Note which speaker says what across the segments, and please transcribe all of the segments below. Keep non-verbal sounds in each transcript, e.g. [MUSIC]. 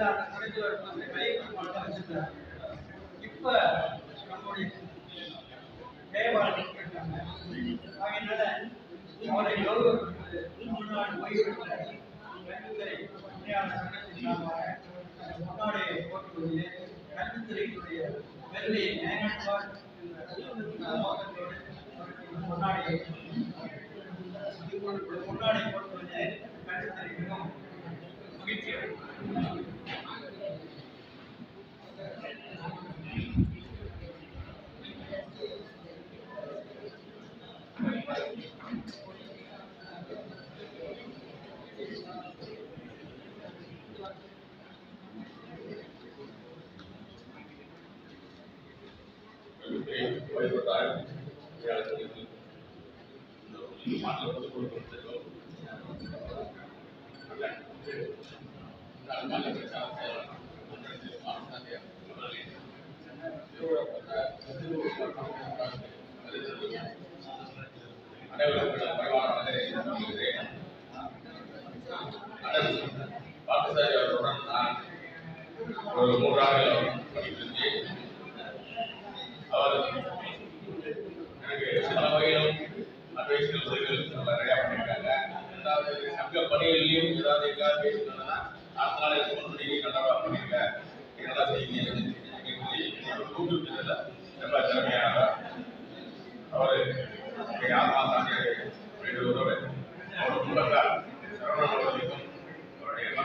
Speaker 1: காலத்துல அந்த கணக்கில் வந்து கைக்கு மட்டும் வச்சிருந்தாங்க இப்ப நம்முடைய தேவாலயம் அவரை முன்னாள் ஓய்வு கல்வித்துறை உண்மையான சங்கத்தின் சார்பாக முன்னாடி போட்டுக்கொண்டு கல்வித்துறையினுடைய பெருமையை நினைவார் முன்னாடி முன்னாடி போட்டுக்கொண்டு கல்வித்துறை மிகவும் மகிழ்ச்சி அடைகிறது.
Speaker 2: அனைவருக்கும் பணிவான வந்தனை தெரிவிக்கிறேன். அண்ணன் பார்த்தசாரி அவர்களுடன் நான் ஒரு மூன்றாண்டு படித்திருந்தேன் அவர் எனக்கு பல வகையிலும் அட்வைஸ்கள் உதவிகள் நிறையா பண்ணியிருக்காங்க ரெண்டாவது சங்க பணிகளிலையும் ஏதாவது எங்கேயாவது பேசணும்னா அடுத்த நாள் இது முன்னாடி நல்லா பண்ணியிருக்க நீ நல்லா செய்யுங்க அப்படின்னு சொல்லி ஒரு ஊக்குவித்ததில் ரொம்ப திறமையானவர் அவர் குடும்பத்தார் அவருடைய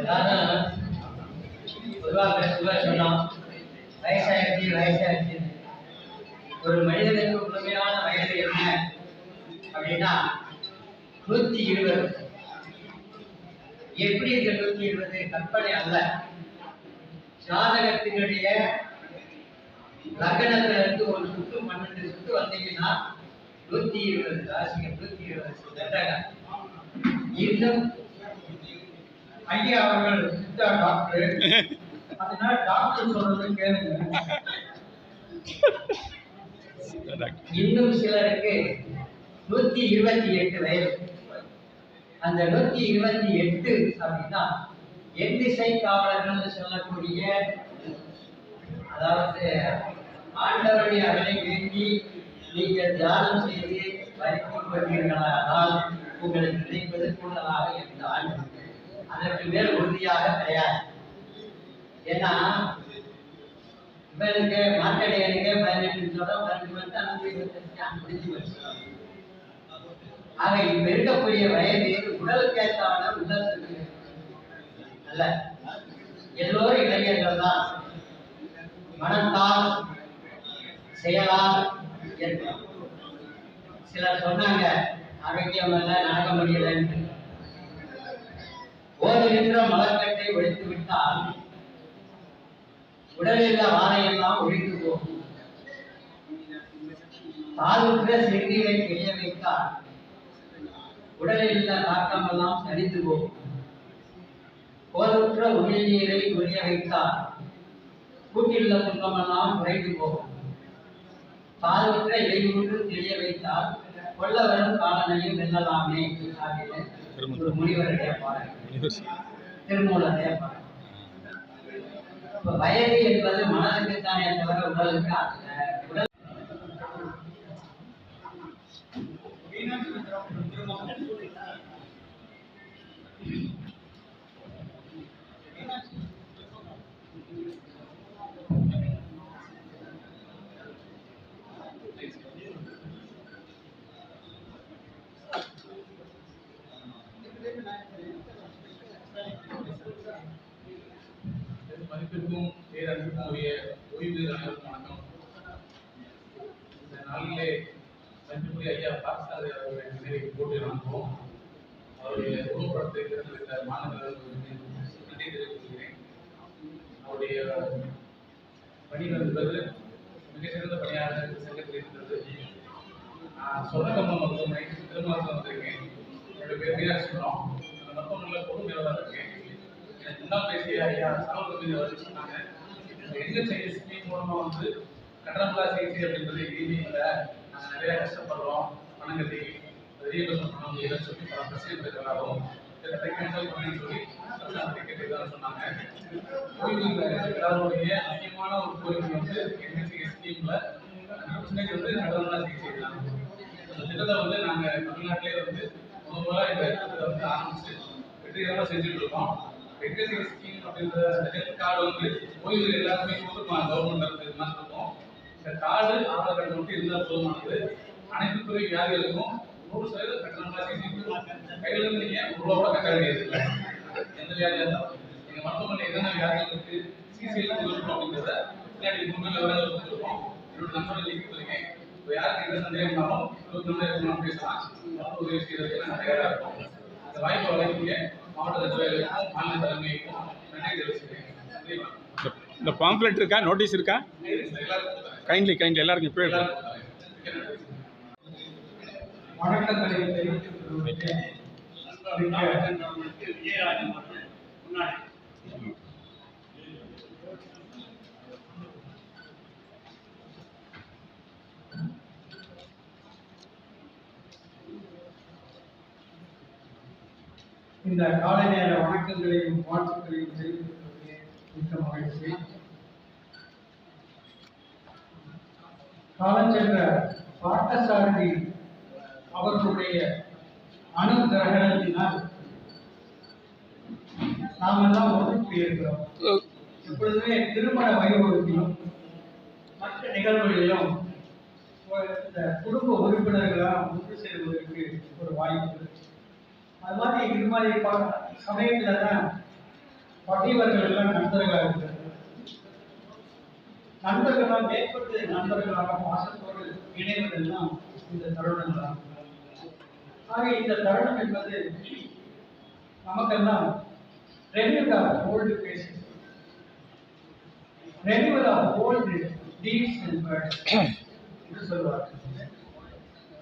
Speaker 3: எல்லாரும் பொதுவாக சொன்னோம் ஒரு மனிதனுக்கு உண்மையான வயது என்ன அப்படின்னா நூத்தி இருபது எப்படி இந்த நூத்தி இருபது கற்பனை அல்ல ஜாதகத்தினுடைய லக்னத்திலிருந்து ஒரு சுத்து வந்தீங்கன்னா நூத்தி இருபது ராசிகள் நூத்தி இருபது இன்னும் ஐயா அவர்கள் சித்தா டாக்டர். அதனால டாக்டர் சொல்றது கேளுங்க. இன்னும் சிலருக்கு நூத்தி இருபத்தி எட்டு வயது. அந்த நூத்தி இருபத்தி எட்டு அப்படின்னா எண்திசை காவலர்கள் சொல்லக்கூடிய அதாவது ஆண்டவருடைய அவனை வேண்டி நீங்கள் தியானம் செய்து வைத்துக் கொள்வீர்களானால் உங்களுக்கு கிடைப்பது கூடுதலாக இருந்தால் அதற்கு மேல் உறுதியாக கிடையாது. ஏன்னா இவனுக்கு மார்க்கடையனுக்கு பதினெட்டு சொல்றோம் பதினெட்டு வருஷம் நூற்றி இருபத்தஞ்சு முடிஞ்சு வச்சு ஆக இப்ப இருக்கக்கூடிய வயது உடலுக்கு ஏற்றான உடலுக்கு அல்ல. எல்லோரும் இளைஞர்கள் தான். மனத்தால் செயலால் சிலர் சொன்னாங்க ஆரோக்கியம் அல்ல நடக்க முடியலன்னு ஓதுகின்ற மலர்கட்டை ஒழித்து விட்டால் உடலில் வாரையெல்லாம் ஒழித்து போகும். பாலுற்ற செடிகளை கிளிய வைத்தால் உடலில் உள்ள தாக்கமெல்லாம் சரிந்து போகும். போதுற்ற உமிழ் நீரை ஒழிய வைத்தால் கூட்டிலுள்ள துன்பமெல்லாம் குறைந்து போகும். பாலுற்ற இடையூறு தெரிய வைத்தால் கொள்ள வரும் காலனையும் வெல்லலாமே அப்படின்னு ஒரு முனிவருடைய பாடல் திருமூலருடைய பாடல் இப்ப வயது என்பது மனதுக்குத்தானே தவிர உடலுக்கு அல்ல.
Speaker 2: என்னுடைய அந்த எனக்கு பேசிய ஐயா அவர் சொன்னாங்க எங்க ஸ்கீம் மூலமா வந்து கட்டணமில்லா சிகிச்சை அப்படின்றது இல்லை நாங்கள் நிறைய கஷ்டப்படுறோம் பணம் கட்டி ரீஇன்வெஸ்ட்மெண்ட் பண்ண முடியலன்னு சொல்லி பல பிரச்சனை இருக்கிறாரும் இதை கேன்சல் பண்ணி சொல்லி
Speaker 4: சொன்னாங்க முக்கியமான ஒரு கோயில் வந்து என்ஹெச்சி ஸ்கீம்ல பிரச்சனைக்கு வந்து நடுவர்களாக சிகிச்சை தான் இந்த திட்டத்தை வந்து நாங்க தமிழ்நாட்டிலே வந்து முதல் இந்த திட்டத்தை வந்து ஆரம்பிச்சு வெற்றிகரமா செஞ்சுட்டு இருக்கோம் என்ஹெச்சி ஸ்கீம் அப்படின்ற ஹெல்த் கார்டு வந்து ஓய்வு எல்லாருமே கொடுத்துருப்பாங்க கவர்மெண்ட் இருந்தால் இருக்கும் இந்த கார்டு ஆதார் கார்டு மட்டும் இருந்தால் போதுமானது அனைத்து துறை வியாதிகளுக்கும் நூறு சதவீதம் கட்டணமாக செஞ்சுட்டு கையில் இருந்து நீங்கள் ஒரு ரூபா கூட கட்ட வேண்டியது இல்லை எந்த வியாதியாக இருந்தாலும் எங்க மருத்துவமனை என்னென்ன வியாதிகள் இருக்கு சிசிஎல் கொடுத்துருக்கோம் அப்படின்றத பின்னாடி உண்மையில விவரங்கள் கொடுத்துருக்கோம் என்னோட நம்பரை லிங்க் பண்ணிருக்கேன் இப்போ யாருக்கு என்ன சந்தேகம் இருந்தாலும் இருபத்தி ரெண்டு இருக்கணும் பேசலாம் மருத்துவ உதவி செய்யறதுக்கு நான் தயாரா இருக்கோம். அந்த வாய்ப்பை வழங்கிய மாவட்ட நிர்வாகிகளுக்கும் மாநில தலைமைக்கும் நன்றி தெரிவிச்சுக்கிறேன் நன்றி வணக்கம்.
Speaker 5: இந்த- பாம்ப்ளெட் இருக்கா? நோட்டீஸ் இருக்கா. கைண்ட்லி கைண்ட்லி எல்லாருக்கும் இப்போ
Speaker 4: எல்லாருக்கும்
Speaker 1: இந்த காலை நேர வணக்கங்களையும் வாழ்த்துக்களையும் தெரிவித்துக் கொள்கிறேன் மிக்க மகிழ்ச்சி. காலஞ்சென்ற பார்த்தசாரதி அவர்களுடைய அனுகிரகணத்தினால் நாம் எல்லாம் ஒன்று கூடியிருக்கிறோம் எப்பொழுதுமே திருமண வைபவத்திலும் மற்ற நிகழ்வுகளிலும் இந்த குடும்ப உறுப்பினர்களாக ஒன்று சேர்வதற்கு ஒரு வாய்ப்பு அது மாதிரி இது மாதிரி ப- சமயத்துல தான் பகைவர்கள் எல்லாம் நண்பர்களாக இருக்கிறார்கள். நண்பர்களாக மேற்பட்டு நண்பர்களாக பாசத்தோடு இணைவதெல்லாம் இந்த தான் ஆக இந்த தருணம் என்பது நமக்கெல்லாம் renewed of old faces renewal of old and words [COUGHS] என்று சொல்வார்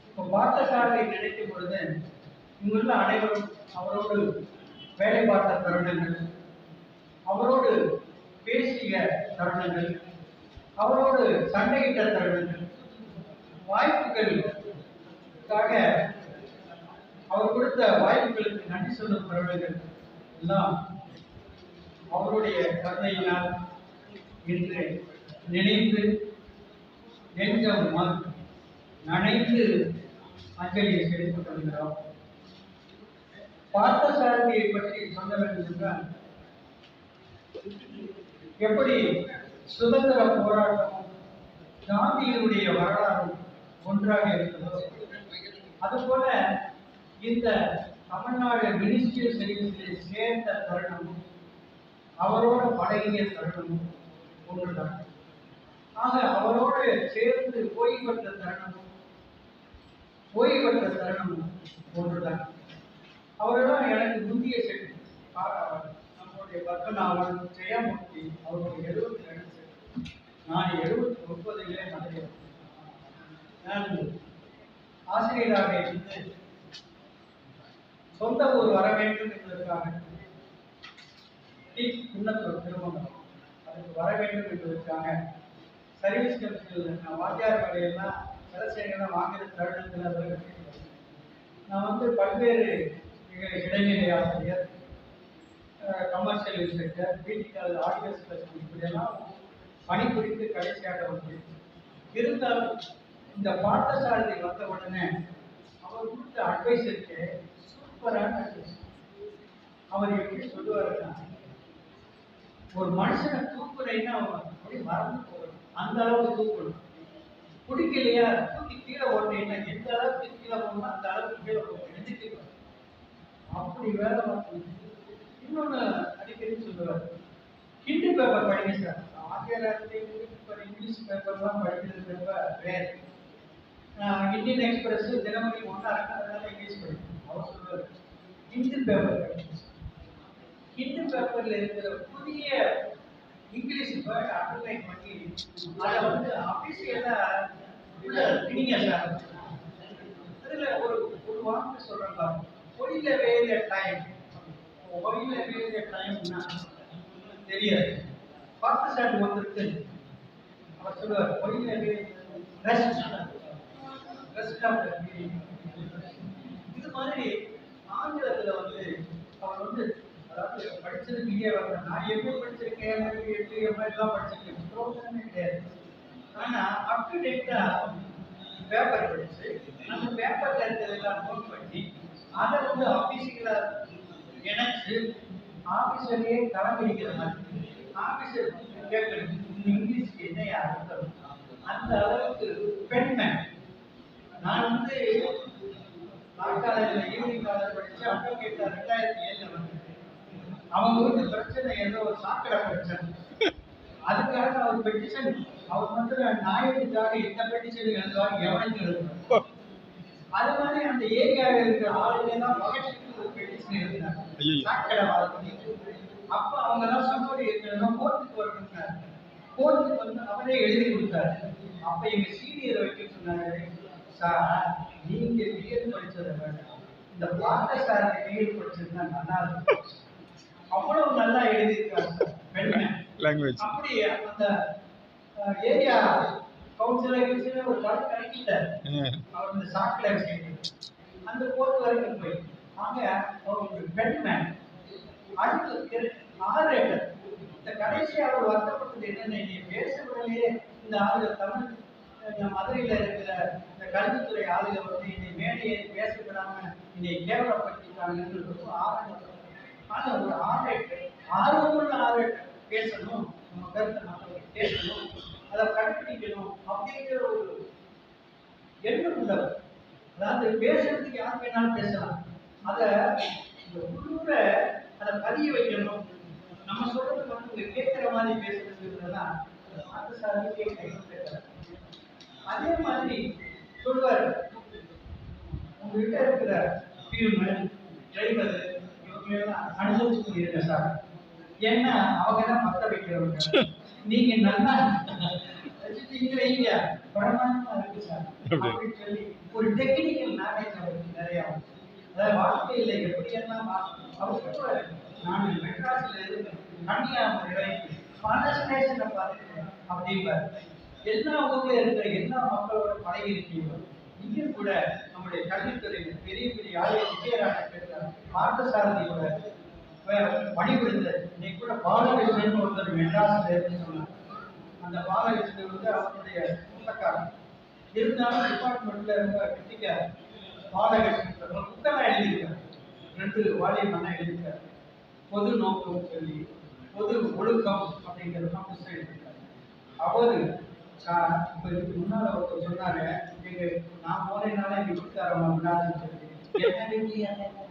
Speaker 1: இப்போ பார்த்தசாரதை நினைக்கும் பொழுது இங்குள்ள அனைவரும் அவரோடு வேலை பார்த்த தருணங்கள் அவரோடு பேசிய தருணங்கள் அவரோடு சண்டையிட்ட தருணங்கள் வாய்ப்புகளுக்காக அவர் கொடுத்த வாய்ப்புகளுக்கு நன்றி சொல்லும் தருணங்கள் எல்லாம் அவருடைய கருணையினால் இன்று நினைந்து நெஞ்சம் நனைந்து அஞ்சலியை செலுத்திக் கொள்கிறோம் பார்த்தசாரதியை பற்றி சொல்ல வேண்டும் என்றால் எப்படி சுதந்திர போராட்டமும் காந்தியினுடைய வரலாறு ஒன்றாக இருக்கிறதோ அதுபோல இந்த தமிழ்நாடு மினிஸ்ட்ரி சர்வீஸிலே சேர்ந்த தருணமும் அவரோட பழகிய தருணமும் ஒன்றுதான். ஆக அவரோடு சேர்ந்து ஓய்வு பெற்ற தருணமும் ஓய்வு பெற்ற தருணமும் ஒன்றுதான். அவரெல்லாம் எனக்கு முந்திய செட்டு நம்முடைய பத்மநாபன் ஜெயமூர்த்தி அவருடைய எழுபத்தி ரெண்டு செட்டி நான் எழுபத்தி ஒன்பதிலே நடைபெறும் நான் ஆசிரியராக இருந்து சொந்த ஊர் வர வேண்டும் என்பதற்காக டி. குன்னத்தூர் திருமணம் அதுக்கு வர வேண்டும் என்பதற்காக சர்வீஸ் கமிஷனில் நான் வாத்தியார் வேலையெல்லாம் சிலசேகரம் வாங்கிற தருணத்தில் நான் வந்து பல்வேறு இடைநிலை ஆசிரியர் commercial inspector physical audio special இப்படியெல்லாம் பணிபுரிந்து கடைசியாக வந்தேன் இருந்தாலும் இந்த பாடசாலை வந்த உடனே அவர் கொடுத்த அட்வைஸ் இருக்கு சூப்பரான அவர் எப்படி சொல்லுவாருன்னா ஒரு மனுஷனை தூக்குறேன்னா அவன் அப்படி மறந்து போகணும். அந்த அளவுக்கு தூக்கணும். பிடிக்கலையா தூக்கி கீழே ஓடுறேன்னா எந்த அளவுக்கு கீழே போகணும் அந்த அளவுக்கு கீழே போகணும். அப்படி வேலை பார்க்கணும் இன்னொன்னு அடிக்கடி சொல்லுவார். ஹிந்தி பேப்பர் படிங்க சார் ஆங்கிலத்தை இப்போ இங்கிலீஷ் பேப்பர்லாம் படிக்கிறது ரொம்ப ரேர் இந்தியன் எக்ஸ்பிரஸ் தினமணி ஒன்றா இருக்கிறதுனால இங்கிலீஷ் படிக்கணும் அவர் சொல்லுவார் ஹிந்தி பேப்பர் படிங்க ஹிந்தி பேப்பர்ல இருக்கிற புதிய இங்கிலீஷ் வேர்ட் அண்டர்லைன் பண்ணி அதை வந்து அபிஷியலா உள்ள திணிங்க சார் அதுல ஒரு ஒரு வார்த்தை சொல்றேன் பாருங்க. ஒயில வேற டைம் ஒயில வேற டைம்னா தெரியாது. பார்த்து சார் வந்துருக்கு. அவர் சொல்லுவார் ஒயில வேற ரெஸ்ட் ரெஸ்ட் ஆஃப் இது மாதிரி ஆங்கிலத்தில் வந்து அவர் வந்து அதாவது படிச்சது வரல நான் எப்படி படிச்சிருக்கேன் எனக்கு எட்டு எப்படிலாம் படிச்சிருக்கேன். ப்ரோக்ராமே கிடையாது. ஆனால் அப் டு பேப்பர் படிச்சு அந்த பேப்பரில் இருக்கிறதெல்லாம் நோட் பண்ணி அதை வந்து ஆபீஸுகளை இணைச்சு ஆபீஸர்லயே தலைமைக்கிற மாதிரி ஆபீஸர் கேட்கணும் இங்கிலீஷ் என்ன அர்த்தம்? அந்த அளவுக்கு பெண்மை. நான் வந்து காலேஜில் ஈவினிங் காலேஜ் படிச்சு அட்வொகேட் ரெண்டாயிரத்தி ஏழுல வந்தேன் அவங்க வீட்டு பிரச்சனை ஏதோ ஒரு சாக்கடை பிரச்சனை. அதுக்காக அவர் பெட்டிஷன் அவர் வந்து நாயகத்துக்காக எந்த பெட்டிஷன் எழுதுவார் எவனுக்கு எழுதுவார் அது மாதிரி அந்த ஏரியாவில் இருக்கிற ஆளுங்க தான் மகேஷுக்கு ஒரு பெட்டிஷன் எழுதினாங்க. சாக்கடை வாழ்க்கை. அப்ப அவங்க எல்லாம் சொன்னோடி கோர்ட்டுக்கு வரணும்னாரு கோர்ட்டுக்கு வந்து அவரே எழுதி கொடுத்தாரு. அப்ப எங்க சீனியரை வைக்க சொன்னாரு சார் நீங்க பிஎட் படிச்சதை வேண்டாம். இந்த பார்த்த சார் பிஎட் படிச்சிருந்தா நல்லா இருக்கும். அவ்வளவு நல்லா பெண்மை
Speaker 5: லாங்குவேஜ்
Speaker 1: அப்படி அந்த ஏரியா கவுன்சிலர் ஒரு கணக்கு கணக்கிட்டார் அவர் இந்த சாக்கில் விஷயம் அந்த கோர்ட் வரைக்கும் போய் அங்க அவர் ஒரு பெண்மேன் அடுத்து ஆரேட்டர் இந்த கடைசி அவர் வருத்தப்பட்டது என்னன்னு நீ பேசுறதுலயே இந்த ஆளுங்க தமிழ் மதுரையில இருக்கிற இந்த கல்வித்துறை ஆளுங்க வந்து என்னை மேடையை பேச விடாம என்னை கேவலப்படுத்திட்டாங்கன்னு ரொம்ப ஆரம்பம் ஆனா ஒரு ஆரேட்டர் ஆர்வமுள்ள ஆரேட்டர் பேசணும். நம்ம கருத்தை மக்களுக்கு பேசணும். அதை கண்டுபிடிக்கணும் அப்படிங்கிற ஒரு எண்ணம் உள்ளவர். அதாவது பேசுறதுக்கு யார் வேணாலும் பேசலாம். அதை இந்த உள்ளூர அதை பதிய வைக்கணும். நம்ம சொல்றது வந்து இங்க கேட்கிற மாதிரி பேசுறதுன்னா அந்த சாரி அதே மாதிரி சொல்வார் உங்ககிட்ட இருக்கிற பியூமன் டிரைவர் இவங்க எல்லாம் அனுபவிச்சு சார். ஏன்னா அவங்க தான் மத்த வைக்கிறவங்க. நீங்க நல்லா வச்சுட்டீங்க வைங்க. பிரமாணமா இருக்கு சார்.
Speaker 5: அப்படி.
Speaker 1: அப்படின்னு சொல்லி ஒரு டெக்னிக்கல் நாலேஜ் அவருக்கு நிறைய. அதாவது வாழ்க்கையில எப்படி எல்லாம் மா- அவர் சொல்லுவாரு நான் மெட்ராஸ்ல இருந்து கன்னியாகுமரி வரைக்கும் பல ஸ்டேஷனை பார்த்துருக்கேன். அப்படிம்பாரு எல்லா ஊர்ல இருக்கிற எல்லா மக்களோட பழகி இருக்கீங்க இங்கே கூட நம்முடைய கல்வித்துறையில் பெரிய பெரிய ஆலய விஜயராஜன் இருக்கிறார் பார்த்தசாரதியோட பணிபுரிந்தார் இன்னைக்கு கூட பாலகிருஷ்ணன் ஒருத்தர் மெட்ராஸ்ல சொன்னார். அந்த பாலகிருஷ்ணன் வந்து அவருடைய சொந்தக்காரன் இருந்தாலும் டிபார்ட்மெண்ட்ல ரொம்ப கிட்டிக்கார் பாலகிருஷ்ணன் புத்தகம் எழுதியிருக்கார். ரெண்டு பண்ண எழுதியிருக்கார். பொது நோக்கம் சொல்லி பொது ஒழுக்கம் அப்படிங்கிறதெல்லாம் புத்தகம் எழுதியிருக்காரு. அவரு சார் இப்ப முன்னால ஒருத்தர் சொன்னாரு எங்க நான் போனேனால எங்க வீட்டுக்காரம்மா விடாதுன்னு சொல்லி. [LAUGHS] என்ன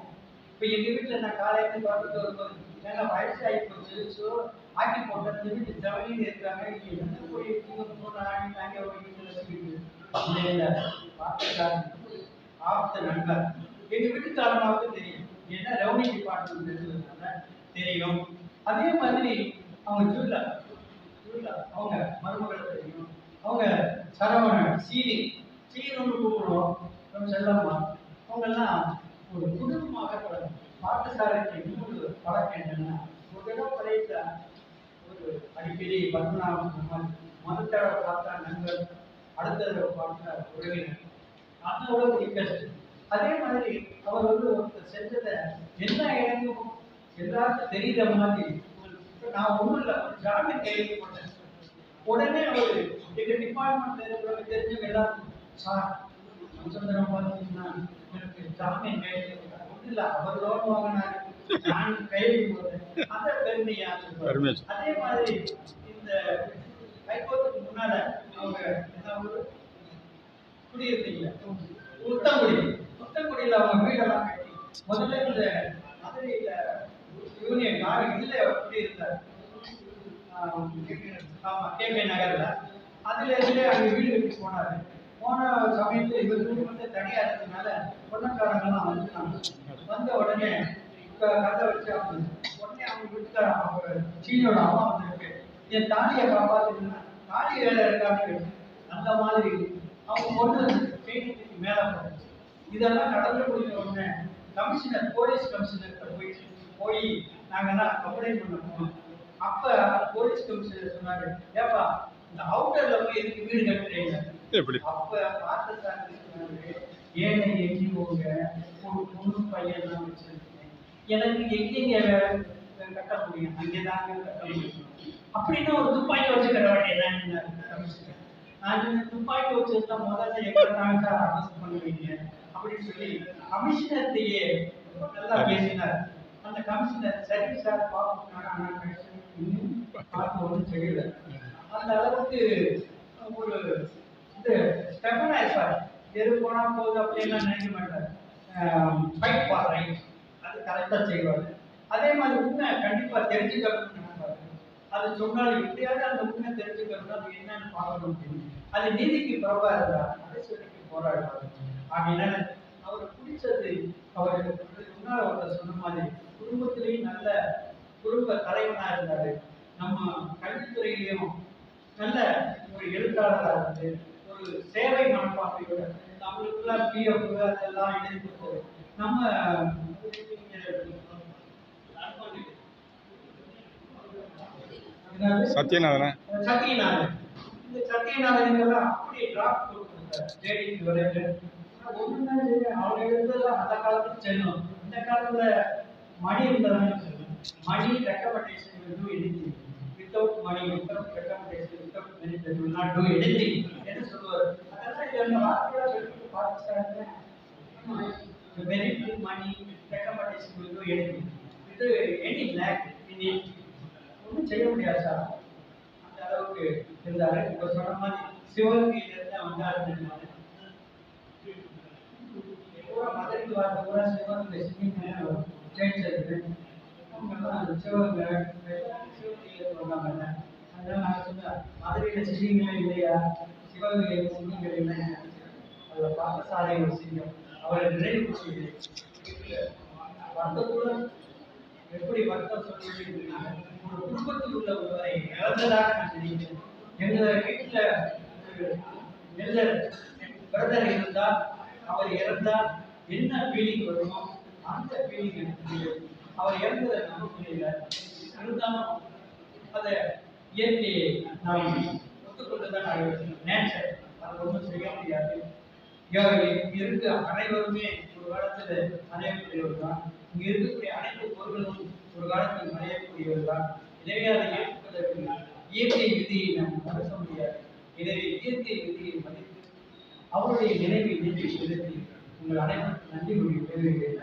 Speaker 1: இப்போ எங்கள் வீட்டில் நான் காலையில பார்த்துட்டு வரும்போது ஏன்னா வயசாகி போச்சு. ஸோ ஆக்கி போட்டு அந்த வீட்டு ஜவலியில் இருக்காங்க இங்கே எந்த போய் இவங்க போன ஆகி நாங்க ஒரு வீட்டில் சொல்லிட்டு இல்லை இல்லை. பார்த்துக்காரு ஆப்த நண்பர். எங்கள் வீட்டுக்காரனாவது தெரியும். ஏன்னா ரெவன்யூ டிபார்ட்மெண்ட் இருந்ததுனால தெரியும். அதே மாதிரி அவங்க ஜூலா ஜூலா அவங்க மருமகளை தெரியும். அவங்க சரவணன் சீனி சீனு கூப்பிடுவோம். செல்லம்மா. அவங்கெல்லாம் ஒரு குடும்பமாக பழகும் பாட்டசாலைக்கு இன்னொரு பழக்கம் என்னன்னா ஒரு தடவை பழைய ஒரு அடிக்கடி பத்மநாபம் மறு பார்த்தா நண்பர் அடுத்த தடவை பார்த்தா உறவினர். அதோட ரிக்வெஸ்ட் அதே மாதிரி அவர் வந்து ஒருத்தர் செஞ்சதை எல்லா இடமும் எல்லாருக்கும் தெரியுற மாதிரி நான் ஒண்ணும் இல்லை ஜாமீன் கையெழுத்து உடனே அவர் எங்க டிபார்ட்மெண்ட்ல இருக்கிறவங்க தெரிஞ்சவங்க எல்லாரும் சார் சுந்தரம் பார்த்தீங்கன்னா எனக்கு ஜாமீன் இல்லை அவர் லோன் வாங்கினாரு நான் போட்டேன். அதை பெருமையா. அதே மாதிரி இந்த ஹைகோர்ட்டுக்கு முன்னால அவங்க என்ன ஊரு? குடியிருந்தீங்க புத்தங்குடி புத்தங்குடியில அவங்க வீடெல்லாம் கட்டி முதல்ல இந்த மதுரையில யூனியன் நாடு இதுல குடியிருந்தார் ஆம், ஆமா கேகே நகர்ல. அதுல இருந்து அங்க வீடு கட்டி போனாரு. போன சமயத்துல இவர் வீடு வந்து தனியா இருந்ததுனால பொண்ணக்காரங்கெல்லாம் வந்துட்டாங்க. வந்த உடனே கதை வச்சு அவங்க உடனே அவங்க வீட்டுக்கார அவங்க சீனோட அம்மா வந்திருக்கு. என் தாலியை காப்பாத்துனா தாலி வேலை இருக்கான்னு அந்த மாதிரி. அவங்க பொண்ணு செய்திக்கு மேல போச்சு. இதெல்லாம் நடந்து முடிஞ்ச உடனே கமிஷனர் போலீஸ் கமிஷனர் போய் போய் நாங்கெல்லாம் கம்ப்ளைண்ட் பண்ண போனோம் அப்ப போலீஸ் கமிஷனர் சொன்னாங்க ஏப்பா இந்த அவுட்டர்ல போய் எதுக்கு வீடு கட்டுறீங்க?
Speaker 5: எப்படி?
Speaker 1: அப்ப ஏழை எங்கி போங்க ஒரு பொண்ணு பையன் வச்சிருக்கேன் எனக்கு எங்கெங்க கட்ட முடியும் அங்கே தாங்க கட்ட முடியும் அப்படின்னு ஒரு துப்பாக்கி வச்சுக்கிற வேண்டியதான் நான் துப்பாக்கி வச்சுருந்தா முதல்ல எங்க தாங்க சார் பண்ணுவீங்க அப்படின்னு சொல்லி கமிஷனர்த்தையே நல்லா பேசினார் அந்த கமிஷனர் சரி சார் கமிஷனர் பார்த்து ஒன்றும் தெரியல அந்த அளவுக்கு ஒரு இது ஸ்டெபனா இருப்பார். போனா போகுது அப்படின்லாம் நினைக்க மாட்டார். ஃபைட் ஃபார் அது கரெக்டாக செய்வார். அதே மாதிரி உண்மை கண்டிப்பா தெரிஞ்சுக்கணும்னு நினைப்பாரு. அது சொன்னாலும் எப்படியாவது அந்த உண்மை தெரிஞ்சுக்கணும் அது என்னன்னு பார்க்கணும் அப்படின்னு. அது நீதிக்கு புறவா இருந்தா அரசியலுக்கு போராடுவார். ஆகையினால அவருக்கு பிடிச்சது அவர் முன்னால ஒருத்தர் சொன்ன மாதிரி குடும்பத்திலேயும் நல்ல குடும்ப தலைவனா இருந்தாரு. நம்ம கல்வித்துறையிலையும் நல்ல ஒரு எழுத்தாளராக இருந்து ஒரு சேவை மனப்பான்மையோட நம்மளுக்குலாம் பிஎஃப் அதெல்லாம் எழுதி கொடுத்தது நம்ம?
Speaker 5: சத்யநாதனா?
Speaker 1: சத்யநாதன். இந்த டிராப் கொடுத்துருக்காரு. அவங்க அந்த காலத்துல செல்லும். இந்த காலத்துல மணி இருந்ததானே செல்லும். Money recommendation anything without money without recommendation without money will not do anything என்ன சொல்லுவார் அதெல்லாம் இது அந்த வார்த்தையோட சொல்லி பாகிஸ்தான்ல merit money recommendation will do anything இது any lack in it ஒன்றும் செய்ய முடியாது சார் அந்த அளவுக்கு இருந்தாரு இப்ப சொன்ன மாதிரி சிவகங்கையில இருந்து வந்தாரு பூரா மதுரைக்கு வர பூரா சிவகங்கை சிங்கிங்க ஸ்டேட் இருக்குது அவங்கெல்லாம் சிவகங்கை சிவகங்கையில வந்தாங்க அதனால நான் சொன்னேன் மதுரையில சிங்கிங்களே இல்லையா? சிவகங்கையில சிங்கிங்கள் இல்லையா அதில் பார்த்தசாலை ஒரு சிங்கம். அவரை நினைவு செய்து கூட எப்படி வருத்தம் சொல்லுவது ஒரு குடும்பத்தில் உள்ள ஒருவரை இழந்ததாக நான் வீட்டுல பிரதர் இருந்தால் அவர் இறந்தால் என்ன ஃபீலிங் வருமோ அந்த ஃபீலிங் எனக்கு அவர் இறந்ததை நம்ப முடியல இருந்தாலும் அதை இயற்கையை நாம் ஒத்துக்கொண்டுதான் ஆகிவிட்டோம் நேச்சர் அது ஒன்றும் செய்ய முடியாது. இங்க இருக்க அனைவருமே ஒரு காலத்துல அணையக்கூடியவர் தான் இங்க இருக்கக்கூடிய அனைத்து பொருள்களும் ஒரு காலத்தில் அணையக்கூடியவர் தான் எனவே அதை ஏற்பதற்கு இயற்கை விதியை நாம் மறுக்க முடியாது. எனவே இயற்கை விதியை மதித்து அவருடைய நினைவை நினைவு செலுத்தி உங்கள் அனைவருக்கும் நன்றி கூறி பெறுகிறேன்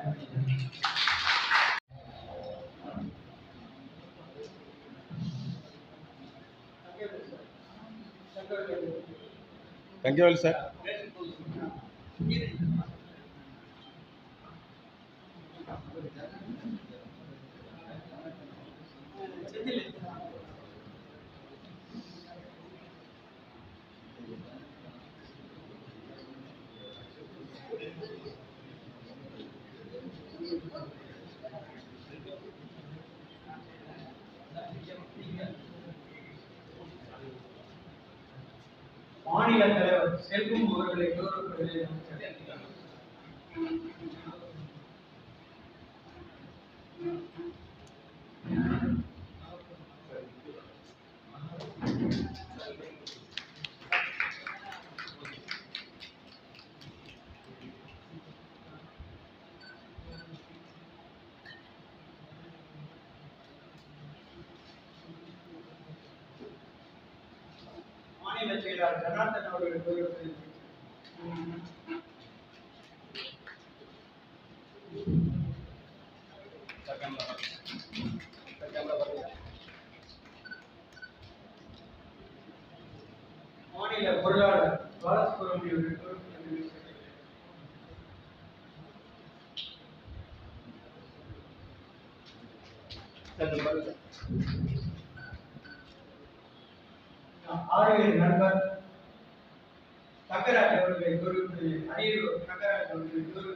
Speaker 1: நன்றி.
Speaker 5: தங்கவேல் சார்
Speaker 1: மாநில தலைவர் செல்வம் அவர்களை கௌரவப்படுகிறேன் மாநில செயலாளர் ஜனார்தன் அவர்களை கௌரவப்படுகிறேன் மாநில பொருளாளர் பாலசுப்ரமணியம் அவர்கள் கௌரவப்படுகிறேன் சங்கராச்சாரிய ஒரு அணியில் சங்கராச்சாரிய ஒரு